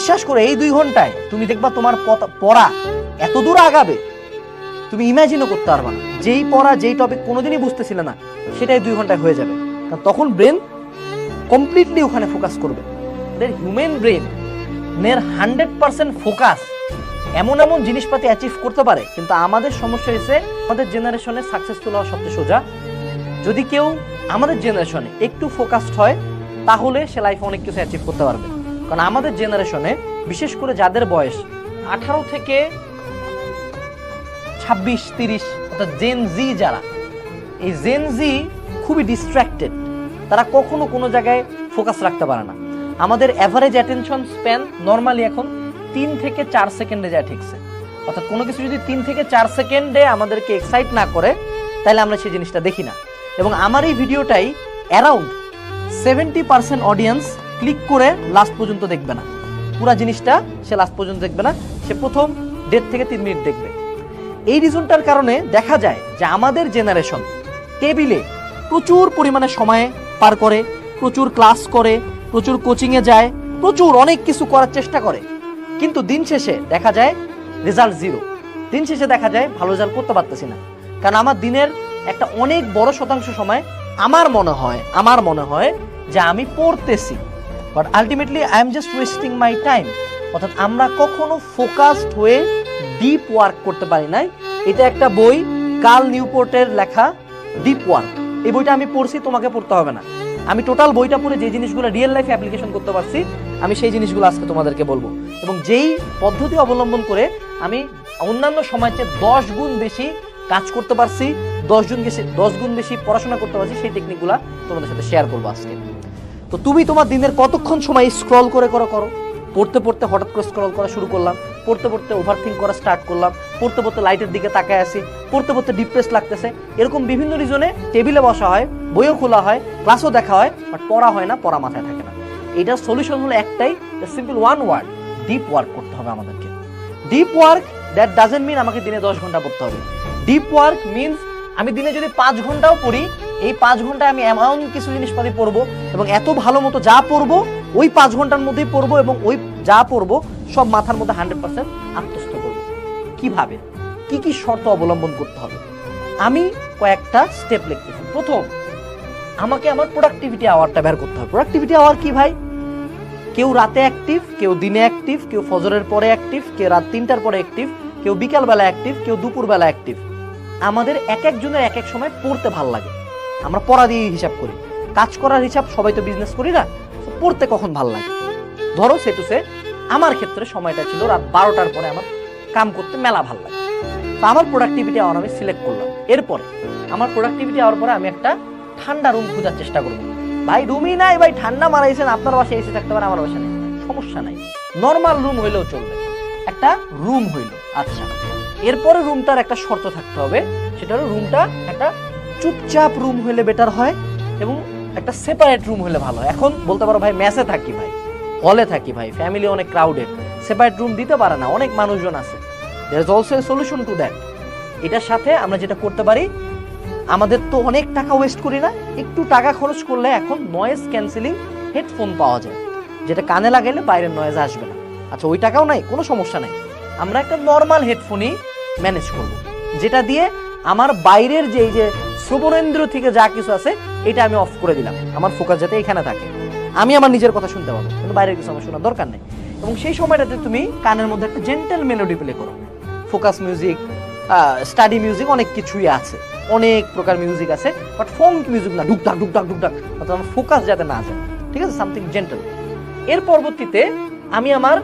বিশ্বাস করে এই দুই ঘন্টায় তুমি দেখবা তোমার পড়া এত দূর আগাবে। তুমি ইমাজিনও করতে পারবা না। যেই পড়া, যেই টপিক কোনোদিনই বুঝতেছিলে না, সেটাই দুই ঘন্টায় হয়ে যাবে। কারণ তখন ব্রেন কমপ্লিটলি ওখানে ফোকাস করবে। হিউম্যান ব্রেন নের হান্ড্রেড পার্সেন্ট ফোকাস এমন এমন জিনিসপাতি অ্যাচিভ করতে পারে, কিন্তু আমাদের সমস্যা হয়েছে আমাদের জেনারেশনে সাকসেসফুল হওয়া সবচেয়ে সোজা। যদি কেউ আমাদের জেনারেশনে একটু ফোকাসড হয়, তাহলে সে লাইফে অনেক কিছু অ্যাচিভ করতে পারবে। কারণ আমাদের জেনারেশনে বিশেষ করে যাদের বয়স আঠারো থেকে ছাব্বিশ, তিরিশ, অর্থাৎ জেন জি যারা, এই জেন জি খুবই ডিস্ট্র্যাক্টেড তারা কখনো কোনো জায়গায় ফোকাস রাখতে পারে না। আমাদের অ্যাভারেজ অ্যাটেনশন স্প্যান নর্মালি এখন তিন থেকে চার সেকেন্ডে যায় ঠিকছে অর্থাৎ কোনো কিছু যদি তিন থেকে চার সেকেন্ডে আমাদেরকে এক্সাইট না করে, তাহলে আমরা সেই জিনিসটা দেখি না। এবং আমার এই ভিডিওটাই around seventy percent audience click করে লাস্ট পর্যন্ত দেখবে না। পুরা জিনিসটা সে লাস্ট পর্যন্ত দেখবে না, সে প্রথম দেড় থেকে তিন মিনিট দেখবে। এই রিজনটার কারণে দেখা যায় যে আমাদের জেনারেশন টেবিলে প্রচুর পরিমাণে সময় পার করে, প্রচুর ক্লাস করে, প্রচুর কোচিংয়ে যায়, প্রচুর অনেক কিছু করার চেষ্টা করে। কিন্তু দিন শেষে দেখা যায় রেজাল্ট জিরো দিন শেষে দেখা যায় ভালো রেজাল্ট করতে পারতেছি না। কারণ আমার দিনের একটা অনেক বড় শতাংশ সময় আমার মনে হয়, আমার মনে হয় যে আমি পড়তেছি। But ultimately I am just wasting my time অর্থাৎ আমরা কখনো ফোকাসড হয়ে ডিপ ওয়ার্ক করতে পারি নাই। এটা একটা বই কার্ল নিউপোর্টের লেখা ডিপ ওয়ার্ক এই বইটা আমি পড়ছি, তোমাকে পড়তে হবে না। আমি টোটাল বইটা পড়ে যে জিনিসগুলো রিয়েল লাইফে অ্যাপ্লিকেশন করতে পারছি, আমি সেই জিনিসগুলো আজকে তোমাদেরকে বলব। এবং যেই পদ্ধতি অবলম্বন করে আমি অন্যান্য সময়ের চেয়ে দশ গুণ বেশি কাজ করতে পারছি, দশ গুণ বেশি দশ গুণ বেশি পড়াশোনা করতে পারছি, সেই টেকনিকগুলো তোমাদের সাথে শেয়ার করব আজকে। তো তুমি তোমার দিনের কতক্ষণ সময় স্ক্রল করে করো করো? পড়তে পড়তে হঠাৎ করে স্ক্রল করা শুরু করলাম, পড়তে পড়তে ওভার থিঙ্ক করা স্টার্ট করলাম, পড়তে পড়তে লাইটের দিকে তাকায় আসি, পড়তে পড়তে ডিপ্রেস লাগতেছে। এরকম বিভিন্ন রিজনে টেবিলে বসা হয়, বইও খোলা হয় ক্লাসও দেখা হয় বাট পড়া হয় না, পড়া মাথায় থাকে না। এটার সলিউশন হলো একটাই simple one word deep work করতে হবে আমাদেরকে। Deep work that doesn't mean আমাকে দিনে দশ ঘণ্টা পড়তে হবে। ডিপ ওয়ার্ক মিনস আমি দিনে যদি পাঁচ ঘন্টাও পড়ি এই পাঁচ ঘন্টায় আমি এমন কিছু জিনিসপাতি পড়ব এবং এত ভালো মতো যা পড়ব, ওই পাঁচ ঘণ্টার মধ্যেই পড়ব এবং ওই যা পড়ব সব মাথার মধ্যে হান্ড্রেড পার্সেন্ট আত্মস্থ করব। কীভাবে? কি কি শর্ত অবলম্বন করতে হবে? আমি কয়েকটা স্টেপ লিখতেছি। প্রথম, আমাকে আমার প্রোডাক্টিভিটি আওয়ারটা বের করতে হবে। প্রোডাক্টিভিটি আওয়ার কি ভাই? কেউ রাতে অ্যাক্টিভ কেউ দিনে অ্যাক্টিভ কেউ ফজরের পরে অ্যাক্টিভ কেউ রাত তিনটার পরে অ্যাক্টিভ কেউ বিকালবেলা অ্যাক্টিভ কেউ দুপুরবেলা অ্যাক্টিভ আমাদের এক একজনের এক এক সময় পড়তে ভালো লাগে। আমরা পড়া দিয়ে হিসাব করি। কাজ করার হিসাব সবাই তো বিজনেস করি না পড়তে কখন ভালো লাগে? ধরো সে টু সে আমার ক্ষেত্রে সময়টা ছিল রাত বারোটার পরে আমার কাম করতে মেলা ভালো লাগে। তো আমার প্রোডাক্টিভিটি আওয়ার আমি সিলেক্ট করলাম। এরপরে আমার প্রোডাক্টিভিটি আওয়ার পরে আমি একটা ঠান্ডা রুম খোঁজার চেষ্টা করব। ভাই রুমই নাই, ভাই, ঠান্ডা মারাইছেন আপনার বাসায় এসে থাকতে পারে, আমার বাসায় নেই। সমস্যা নাই। নর্মাল রুম হইলেও চলবে। একটা রুম হইল। আচ্ছা এরপরে রুমটার একটা শর্ত থাকতে হবে। সেটা হলো রুমটা একটা চুপচাপ রুম হলে বেটার হয় এবং একটা সেপারেট রুম হলে ভালো হয়। এখন বলতে পারো ভাই ম্যাসে থাকি ভাই হলে থাকি ভাই ফ্যামিলি অনেক ক্রাউডেড সেপারেট রুম দিতে পারে না, অনেক মানুষজন আছে। There is also a solution to that এটার সাথে আমরা যেটা করতে পারি, আমাদের তো অনেক টাকা ওয়েস্ট করি না, একটু টাকা খরচ করলে এখন নয়েজ ক্যান্সেলিং হেডফোন পাওয়া যায়, যেটা কানে লাগাইলে বাইরের নয়েজ আসবে না। আচ্ছা ওই টাকাও নাই, কোনো সমস্যা নাই। আমরা একটা নর্মাল হেডফোনই ম্যানেজ করব, যেটা দিয়ে আমার বাইরের যে এই যে শ্রবণেন্দ্র থেকে যা কিছু আছে, এটা আমি অফ করে দিলাম। আমার ফোকাস যাতে এখানে থাকে। আমি আমার নিজের কথা শুনতে পাবো, কিন্তু বাইরের কিছু আমার শোনার দরকার নেই। এবং সেই সময়টাতে তুমি কানের মধ্যে একটা জেন্টেল মেলোডি প্লে করো। ফোকাস মিউজিক স্টাডি মিউজিক অনেক কিছুই আছে। অনেক প্রকার মিউজিক আছে বাট ফোঙ্ক মিউজিক না, ডুকডাক ডুকডাক ডুকডাক। অর্থাৎ আমার ফোকাস যাতে না যায়। ঠিক আছে? সামথিং জেন্টেল এর পরবর্তীতে আমি আমার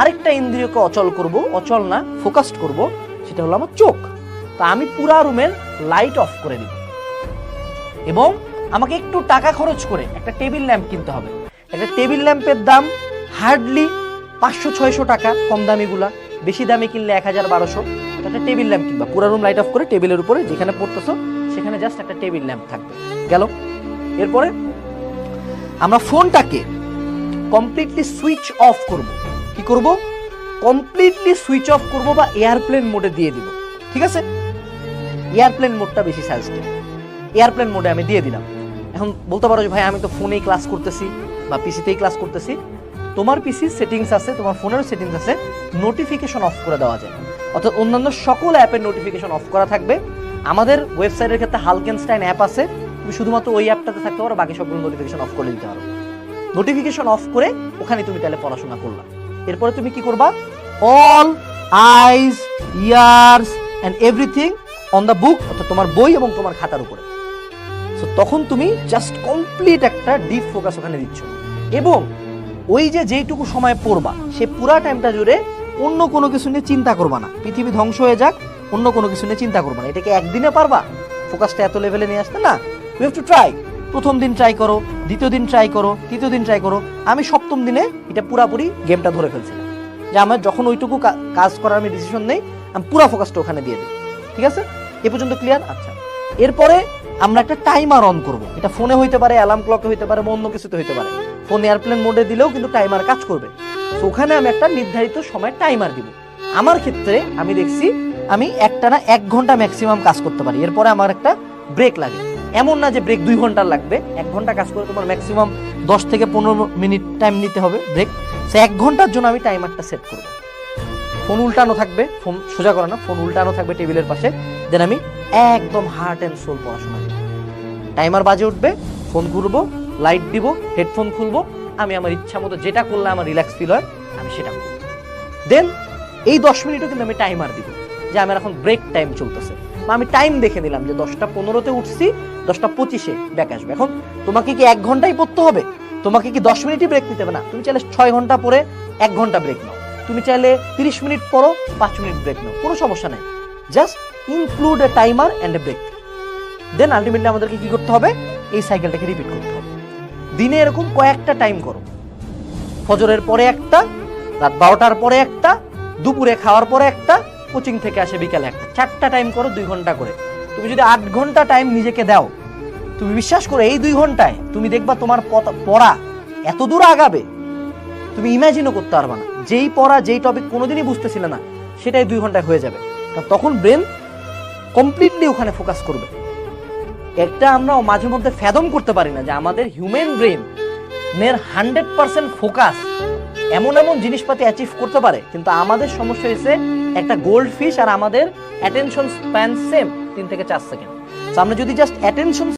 আরেকটা ইন্দ্রিয়কে অচল করব, অচল না ফোকাসড করব, সেটা হলো আমার চোখ। তা আমি পুরা রুমের লাইট অফ করে দিব। এবং আমাকে একটু টাকা খরচ করে একটা টেবিল ল্যাম্প কিনতে হবে। একটা টেবিল ল্যাম্পের দাম হার্ডলি পাঁচশো, ছয়শো টাকা, কম দামিগুলা। বেশি দামে কিনলে এক হাজার, বারোশো। একটা টেবিল ল্যাম্প কিনবা। পুরো রুম লাইট অফ করে টেবিলের উপরে যেখানে পড়তেছো, সেখানে জাস্ট একটা টেবিল ল্যাম্প থাকবে। গেল। এরপরে আমরা ফোনটাকে কমপ্লিটলি সুইচ অফ করব। কি করব? কমপ্লিটলি সুইচ অফ করব বা এয়ারপ্লেন মোডে দিয়ে দিব। ঠিক আছে? এয়ারপ্লেন মোডটা বেশি সাজেস্টেড এয়ারপ্লেন মোডে আমি দিয়ে দিলাম। এখন বলতে পারো যে, ভাই, আমি তো ফোনেই ক্লাস করতেছি বা পিসিতেই ক্লাস করতেছি। তোমার পিসির সেটিংস আছে, তোমার ফোনের সেটিংস আছে নোটিফিকেশন অফ করে দেওয়া যায়। অর্থাৎ অন্যান্য সকল অ্যাপের নোটিফিকেশন অফ করা থাকবে। আমাদের ওয়েবসাইটের ক্ষেত্রে হালকেনস্টাইন অ্যাপ আছে। তুমি শুধুমাত্র ওই অ্যাপটাতে থাকতে পারো, বাকি সবগুলো নোটিফিকেশন অফ করে দিতে পারো। নোটিফিকেশন অফ করে ওখানে তুমি তাহলে পড়াশোনা করলা। এরপরে তুমি কি করবা? All eyes ears and everything on the book অর্থাৎ তোমার বই এবং তোমার খাতার উপরে। সো তখন তুমি জাস্ট কমপ্লিট একটা ডিপ ফোকাস ওখানে দিচ্ছ। এবং ওই যে যেইটুকু সময় পড়বা, সে পুরা টাইমটা জুড়ে অন্য কোনো কিছু নিয়ে চিন্তা করবা না। পৃথিবী ধ্বংস হয়ে যাক, অন্য কোনো কিছু নিয়ে চিন্তা করবা না। এটাকে একদিনে পারবা? ফোকাসটা এত লেভেলে নিয়ে আসতে না? ইউ হ্যাভ টু ট্রাই প্রথম দিন ট্রাই করো, দ্বিতীয় দিন ট্রাই করো, তৃতীয় দিন ট্রাই করো। আমি সপ্তম দিনে এটা পুরাপুরি গেমটা ধরে ফেলছিলাম। যে আমার যখন ওইটুকু কাজ করার আমি ডিসিশন নেই, আমি পুরা ফোকাসটা ওখানে দিয়ে দিই। ঠিক আছে? এ পর্যন্ত ক্লিয়ার আচ্ছা। এরপরে আমরা একটা টাইমার অন করব। এটা ফোনে হইতে পারে অ্যালার্ম ক্লকে হইতে পারে অন্য কিছুতে হইতে পারে। ফোন এয়ারপ্লেন মোডে দিলেও কিন্তু টাইমার কাজ করবে। তো ওখানে আমি একটা নির্ধারিত সময় টাইমার দিব। আমার ক্ষেত্রে আমি দেখছি, আমি একটানা এক ঘণ্টা ম্যাক্সিমাম কাজ করতে পারি। এরপরে আমার একটা ব্রেক লাগে। এমন না যে ব্রেক দুই ঘণ্টা লাগবে। এক ঘণ্টা কাজ করে তোমার ম্যাক্সিমাম দশ থেকে পনেরো মিনিট টাইম নিতে হবে ব্রেক সে এক ঘণ্টার জন্য আমি টাইমারটা সেট করব। ফোন উল্টানো থাকবে ফোন সোজা করা না ফোন উল্টানো থাকবে টেবিলের পাশে। দেন আমি একদম হার্ট অ্যান্ড সোল পড়াশোনা টাইমার বাজে উঠবে ফোন ঘুরবো লাইট দিব হেডফোন খুলবো, আমি আমার ইচ্ছা মতো যেটা করলে আমার রিল্যাক্স ফিল হয়, আমি সেটা করব। দেন এই দশ মিনিটও কিন্তু আমি টাইমার দিব, যে আমার এখন ব্রেক টাইম চলতেছে। বা আমি টাইম দেখে নিলাম যে দশটা পনেরোতে উঠছি, দশটা পঁচিশে ব্যাক আসবে। এখন তোমাকে কি এক ঘন্টাই পড়তে হবে? তোমাকে কি দশ মিনিটই ব্রেক নিতে হবে? না, তুমি চাইলে ছয় ঘণ্টা পরে এক ঘণ্টা ব্রেক নাও। তুমি চাইলে তিরিশ মিনিট পরো পাঁচ মিনিট ব্রেক নাও, কোনো সমস্যা নেই। Just include a timer and a break then ultimately আমাদেরকে কী করতে হবে? এই সাইকেলটাকে রিপিট করতে হবে। দিনে এরকম কয়েকটা টাইম করো। ফজরের পরে একটা, রাত বারোটার পরে একটা, দুপুরে খাওয়ার পরে একটা, কোচিং থেকে আসে বিকালে একটা। চারটা টাইম করো দুই ঘণ্টা করে। তুমি যদি আট ঘণ্টা টাইম নিজেকে দাও, তুমি বিশ্বাস করো এই দুই ঘন্টায় তুমি দেখবা তোমার পড়া এত দূর আগাবে। তুমি ইমাজিনও করতে পারবে না। যেই পড়া, যেই টপিক কোনোদিনই বুঝতেছিলে না, সেটাই দুই ঘন্টায় হয়ে যাবে। তখন ব্রেন কমপ্লিটলি ওখানে ফোকাস করবে। একটা আমরা মাঝে মধ্যে ফ্যাদম করতে পারি না যে আমাদের হিউম্যান ব্রেন নের হান্ড্রেড পার্সেন্ট ফোকাস এমন এমন জিনিসপাতি অ্যাচিভ করতে পারে, কিন্তু আমাদের সমস্যা হয়েছে একটা গোল্ড ফিশ আর আমাদের অ্যাটেনশন স্প্যান সেম তিন থেকে চার সেকেন্ড আমরা যদি জাস্ট অ্যাটেনশন